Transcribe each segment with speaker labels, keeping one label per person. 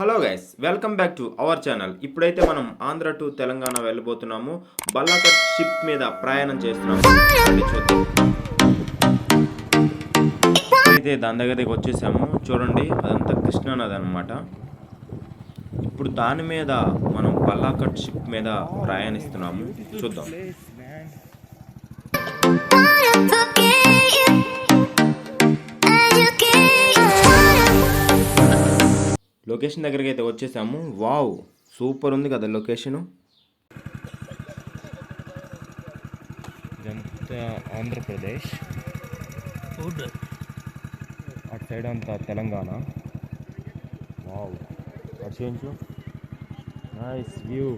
Speaker 1: Hello guys welcome back to our channel. ఇప్పుడైతే మనం Andhra to Telangana వెళ్ళబోతున్నాము. బల్లాకట్ షిప్ మీద ప్రయాణం చేస్తున్నాము. చూద్దాం. అయితే దాని దగ్గరికి వచ్చేసాము. చూడండి అదంతా కృష్ణానది అనమాట ఇప్పుడు దాని మీద మనం బల్లాకట్ షిప్ మీద ప్రయాణిస్తున్నాము. చూద్దాం. లొకేషన్ దగ్గరికి అయితే వచ్చేసాము. వావ్ సూపర్ ఉంది కదా లొకేషను.
Speaker 2: ఇదంతా ఆంధ్రప్రదేశ్ అటు సైడ్ అంతా తెలంగాణ. వావ్ అటు చేయించు నైస్ వ్యూ.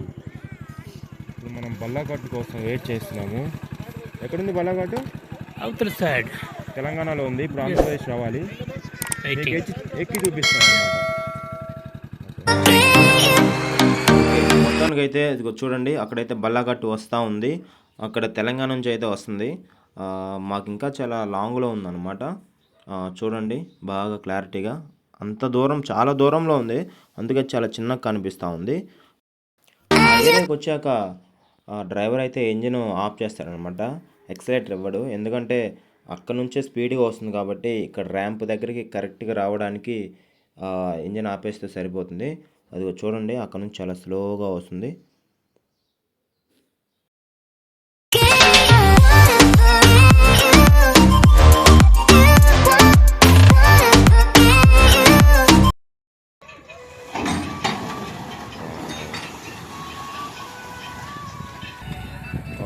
Speaker 2: ఇప్పుడు మనం బల్లాఘాట్ కోసం వెయిట్ చేస్తున్నాము. ఎక్కడుంది బల్లాఘాట్?
Speaker 3: అవతల సైడ్.
Speaker 2: తెలంగాణలో ఉంది. ఇప్పుడు ఆంధ్రప్రదేశ్ రావాలి. ఎక్కి. చూపిస్తాను అన్నమాట
Speaker 1: మొత్తానికి అయితే చూడండి అక్కడైతే బల్లాఘట్టు వస్తూ ఉంది. అక్కడ తెలంగాణ నుంచి అయితే వస్తుంది. మాకు ఇంకా చాలా లాంగ్లో ఉందన్నమాట. చూడండి బాగా క్లారిటీగా. అంత దూరం చాలా దూరంలో ఉంది. అందుకే చాలా చిన్నగా కనిపిస్తూ ఉంది. ఏరియాకి వచ్చాక డ్రైవర్ అయితే ఇంజిన్ ఆఫ్ చేస్తారనమాట ఎక్సలేటర్ ఇవ్వడు. ఎందుకంటే అక్కడ నుంచే స్పీడ్గా వస్తుంది కాబట్టి ఇక్కడ ర్యాంప్ దగ్గరికి కరెక్ట్గా రావడానికి ఇంజిన్ ఆపేస్తే సరిపోతుంది. అది చూడండి అక్కడ నుంచి చాలా స్లోగా వస్తుంది.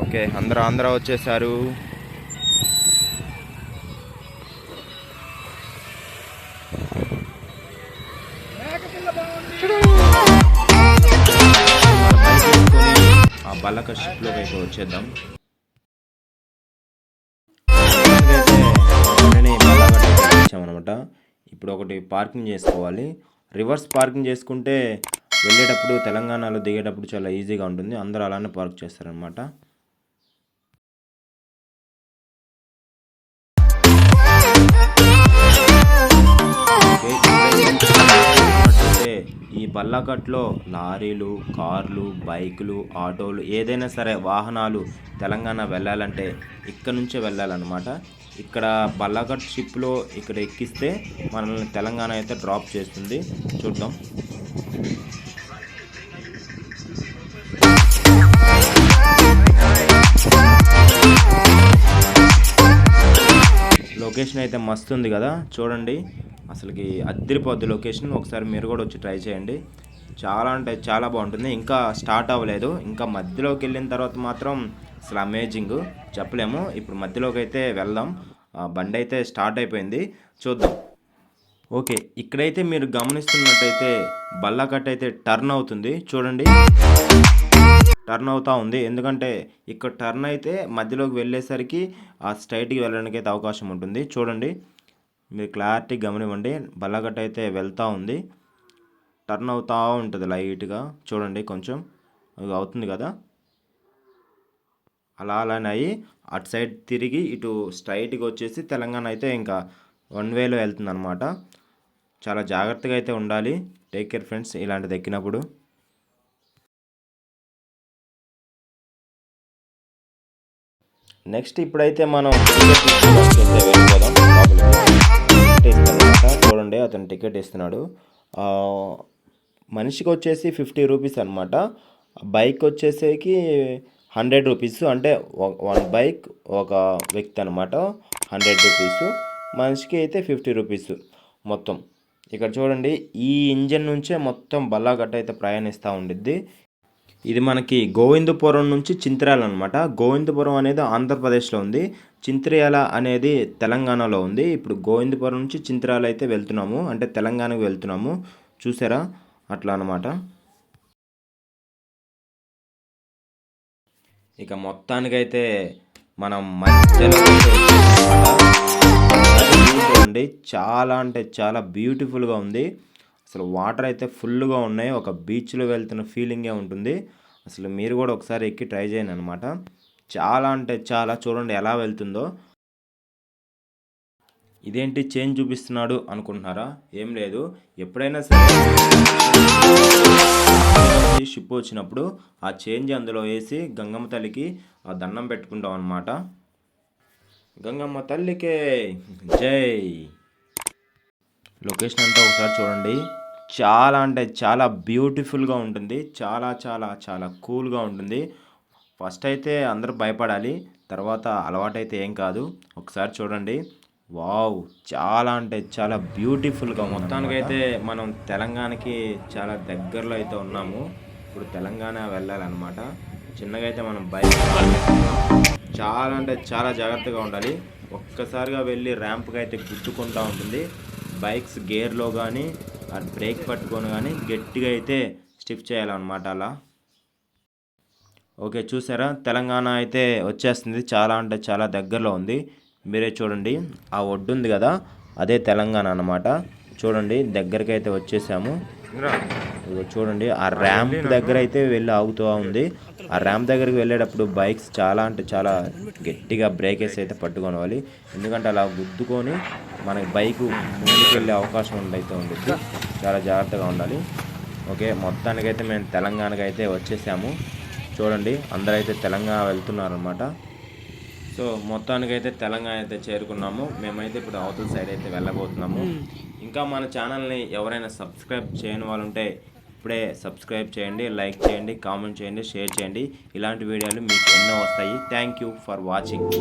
Speaker 1: ఓకే అందరూ ఆంధ్ర వచ్చేసారు. బల్లక షిప్లోకి అయితే వచ్చేద్దాం. వచ్చామన్నమాట. ఇప్పుడు ఒకటి పార్కింగ్ చేసుకోవాలి. రివర్స్ పార్కింగ్ చేసుకుంటే వెళ్ళేటప్పుడు తెలంగాణలో దిగేటప్పుడు చాలా ఈజీగా ఉంటుంది. అందరూ అలానే పార్క్ చేస్తారనమాట అయితే ఈ పల్లకట్లో లారీలు కార్లు బైకులు ఆటోలు ఏదైనా సరే వాహనాలు తెలంగాణ వెళ్ళాలంటే ఇక్కడ నుంచే వెళ్ళాలన్నమాట. ఇక్కడ బల్లాకట్ షిప్లో ఇక్కడ ఎక్కిస్తే మనల్ని తెలంగాణ అయితే డ్రాప్ చేస్తుంది. చూద్దాం. లొకేషన్ అయితే మస్తు ఉంది కదా. చూడండి. అసలుకి అద్దరిపోద్ది లొకేషన్. ఒకసారి మీరు కూడా వచ్చి ట్రై చేయండి. చాలా అంటే చాలా బాగుంటుంది. ఇంకా స్టార్ట్ అవ్వలేదు. ఇంకా మధ్యలోకి వెళ్ళిన తర్వాత మాత్రం అసలు అమేజింగ్ చెప్పలేము. ఇప్పుడు మధ్యలోకి అయితే వెళ్దాం. ఆ, బండి అయితే స్టార్ట్ అయిపోయింది. చూద్దాం. ఓకే ఇక్కడైతే మీరు గమనిస్తున్నట్టయితే బల్లకట్ అయితే టర్న్ అవుతుంది. చూడండి. టర్న్ అవుతూ ఉంది. ఎందుకంటే ఇక్కడ టర్న్ అయితే మధ్యలోకి వెళ్ళేసరికి ఆ స్ట్రైట్కి వెళ్ళడానికి అయితే అవకాశం ఉంటుంది. చూడండి. మీరు క్లారిటీ గమనివ్వండి. బల్లగట్ట అయితే వెళ్తూ ఉంది. టర్న్ అవుతూ ఉంటుంది లైట్గా. చూడండి కొంచెం. అవుతుంది కదా? అలా అలానే అయ్యి అటు సైడ్ తిరిగి ఇటు స్ట్రైట్గా వచ్చేసి తెలంగాణ అయితే ఇంకా వన్ వేలో వెళ్తుంది అనమాట చాలా జాగ్రత్తగా అయితే ఉండాలి. టేక్ కేర్ ఫ్రెండ్స్ ఇలాంటిది ఎక్కినప్పుడు. నెక్స్ట్ ఇప్పుడైతే మనం వెళ్ళిపోదాం టికెట్ ఇస్తాడనమాట. చూడండి అతను టికెట్ ఇస్తున్నాడు. మనిషికి వచ్చేసి ఫిఫ్టీ రూపీస్ అనమాట బైక్ వచ్చేసరికి హండ్రెడ్ రూపీస్. అంటే వన్ బైక్ ఒక వ్యక్తి అనమాట హండ్రెడ్ రూపీస్. మనిషికి అయితే ఫిఫ్టీ రూపీస్ మొత్తం. ఇక్కడ చూడండి ఈ ఇంజన్ నుంచే మొత్తం బల్లాగట్ట అయితే ప్రయాణిస్తూ ఉండిద్ది. ఇది మనకి గోవిందపురం నుంచి చింత్రాల అనమాట గోవిందపురం అనేది ఆంధ్రప్రదేశ్లో ఉంది. చింత్రియాల అనేది తెలంగాణలో ఉంది. ఇప్పుడు గోవిందపురం నుంచి చింత్రాల అయితే వెళ్తున్నాము. అంటే తెలంగాణకు వెళ్తున్నాము. చూసారా? అట్లా అనమాట ఇక మొత్తానికైతే మనం మధ్యలో అయితే చాలా అంటే చాలా బ్యూటిఫుల్గా ఉంది. అసలు వాటర్ అయితే ఫుల్గా ఉన్నాయి. ఒక బీచ్లో వెళ్తున్న ఫీలింగే ఉంటుంది. అసలు మీరు కూడా ఒకసారి ఎక్కి ట్రై చేయండి అనమాట చాలా అంటే చాలా చూడండి ఎలా వెళ్తుందో. ఇదేంటి చేంజ్ చూపిస్తున్నాడు అనుకుంటున్నారా? ఏం లేదు. ఎప్పుడైనా సరే షిప్ వచ్చినప్పుడు ఆ చేంజ్ అందులో వేసి గంగమ్మ తల్లికి ఆ దండం పెట్టుకుంటాం అనమాట గంగమ్మ తల్లికే జై! లొకేషన్ అంతా ఒకసారి చూడండి. చాలా అంటే చాలా బ్యూటిఫుల్గా ఉంటుంది. చాలా చాలా చాలా కూల్గా ఉంటుంది. ఫస్ట్ అయితే అందరూ భయపడాలి. తర్వాత అలవాటైతే ఏం కాదు. ఒకసారి చూడండి. వావ్! చాలా అంటే చాలా బ్యూటిఫుల్గా మొత్తానికైతే మనం తెలంగాణకి చాలా దగ్గరలో అయితే ఉన్నాము. ఇప్పుడు తెలంగాణ వెళ్ళాలన్నమాట. చిన్నగా అయితే మనం బైక్ చాలా అంటే చాలా జాగ్రత్తగా ఉండాలి. ఒక్కసారిగా వెళ్ళి ర్యాంప్కి అయితే గుద్దుకుంటూ ఉంటుంది. బైక్స్ గేర్లో కానీ బ్రేక్ పట్టుకొని కానీ గట్టిగా అయితే స్టిఫ్ చేయాలన్నమాట అలా. ఓకే చూసారా? తెలంగాణ అయితే వచ్చేస్తుంది. చాలా అంటే చాలా దగ్గరలో ఉంది. మీరే చూడండి. ఆ ఒడ్డు ఉంది కదా? అదే తెలంగాణ అన్నమాట. చూడండి దగ్గరికి అయితే వచ్చేసాము చూడండి ఆ ర్యాంప్ దగ్గర అయితే వెళ్ళి ఆగుతూ ఉంది. ఆ ర్యాంప్ దగ్గరికి వెళ్ళేటప్పుడు బైక్స్ చాలా అంటే చాలా గట్టిగా బ్రేక్ వేసి అయితే పట్టుకోవాలి ఎందుకంటే అలా గుద్దుకొని మనకి బైక్ ముందుకు వెళ్ళే అవకాశం ఉండైతే ఉంటుంది చాలా జాగ్రత్తగా ఉండాలి. ఓకే మొత్తానికైతే మేము తెలంగాణకి అయితే వచ్చేసాము. చూడండి అందరూ అయితే తెలంగాణ వెళ్తున్నారనమాట సో మొత్తానికైతే తెలంగాణ అయితే చేరుకున్నాము. మేమైతే ఇప్పుడు అవతల సైడ్ అయితే వెళ్ళబోతున్నాము. ఇంకా మన ఛానల్ని ఎవరైనా సబ్స్క్రైబ్ చేయని వాళ్ళు ఉంటే ఇప్పుడే సబ్స్క్రైబ్ చేయండి లైక్ చేయండి కామెంట్ చేయండి షేర్ చేయండి. ఇలాంటి వీడియోలు మీకు ఎన్నో వస్తాయి. Thank you for watching